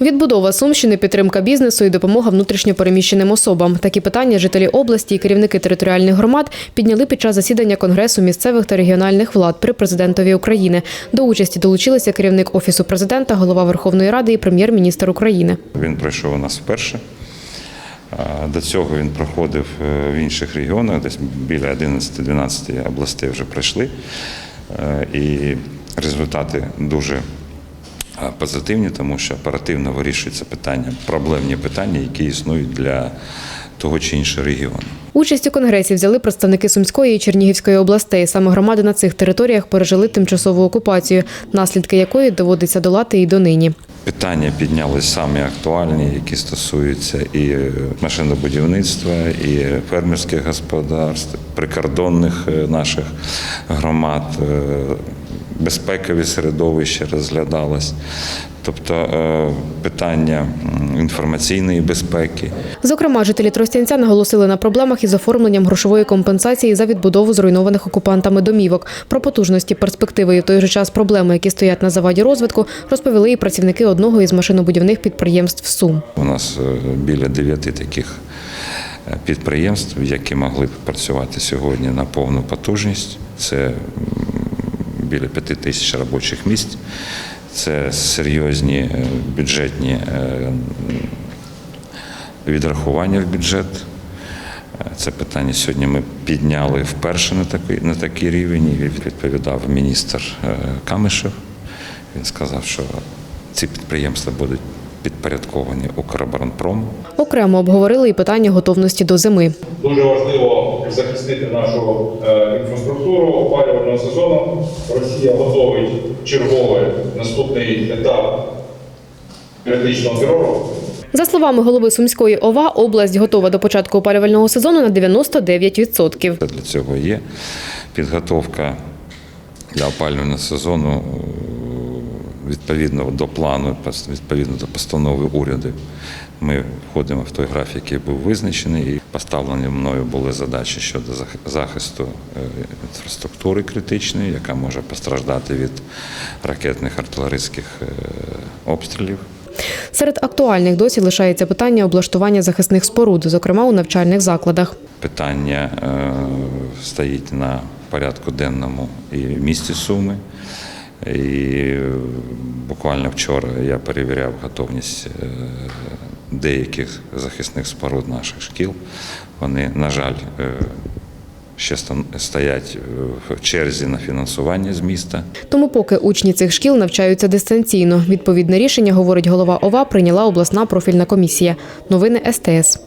Відбудова Сумщини, підтримка бізнесу і допомога внутрішньопереміщеним особам. Такі питання жителі області і керівники територіальних громад підняли під час засідання Конгресу місцевих та регіональних влад при президентові України. До участі долучилися керівник офісу президента, голова Верховної Ради і прем'єр-міністр України. Він пройшов у нас вперше. До цього він проходив е, в інших регіонах, десь біля 11-12 областей вже пройшли. Е, І результати дуже позитивні, тому що оперативно вирішуються питання, проблемні питання, які існують для того чи іншого регіону. Участь у конгресі взяли представники Сумської і Чернігівської областей. Саме громади на цих територіях пережили тимчасову окупацію, наслідки якої доводиться долати і донині. Питання піднялись самі актуальні, які стосуються і е, машинобудівництва, і фермерських господарств, прикордонних е, наших громад, е, безпекові середовища розглядалось. Тобто е, питання інформаційної безпеки, Зокрема, жителі Тростянця наголосили на проблемах із оформленням грошової компенсації за відбудову зруйнованих окупантами домівок. Про потужності, перспективи і в той же час проблеми, які стоять на заваді розвитку, розповіли і працівники одного із машинобудівних підприємств Сум. У нас е, біля дев'яти таких е, підприємств, які могли б працювати сьогодні на повну потужність. Це біля п'яти тисяч робочих місць. Це серйозні е, бюджетні е, відрахування в бюджет. Е, Це питання сьогодні ми підняли вперше на такий, на такий рівень. І відповідав міністр Камишев. Він сказав, що ці підприємства будуть підпорядковані Укроборонпрому. Окремо обговорили і питання готовності до зими. Дуже важливо захистити нашу е, інфраструктуру опалювального сезону. Росія готовить черговий наступний етап критичного терору. За словами голови Сумської ОВА, область готова до початку опалювального сезону на 99%. Для цього є підготовка для опалювального сезону відповідно до плану, відповідно до постанови уряду. Ми входимо в той графік, який був визначений, і поставлені мною були задачі щодо зах- захисту е, інфраструктури критичної, яка може постраждати від ракетних артилерійських е, обстрілів. Серед актуальних досі лишається питання облаштування захисних споруд, зокрема у навчальних закладах. Питання е, стоїть на порядку денному і в місті Суми. І е, буквально вчора я перевіряв готовність е, деяких захисних споруд наших шкіл. Вони, на жаль, е, ще стоять в черзі на фінансування з міста. Тому поки учні цих шкіл навчаються дистанційно. Відповідне рішення, говорить голова ОВА, прийняла обласна профільна комісія. Новини СТС.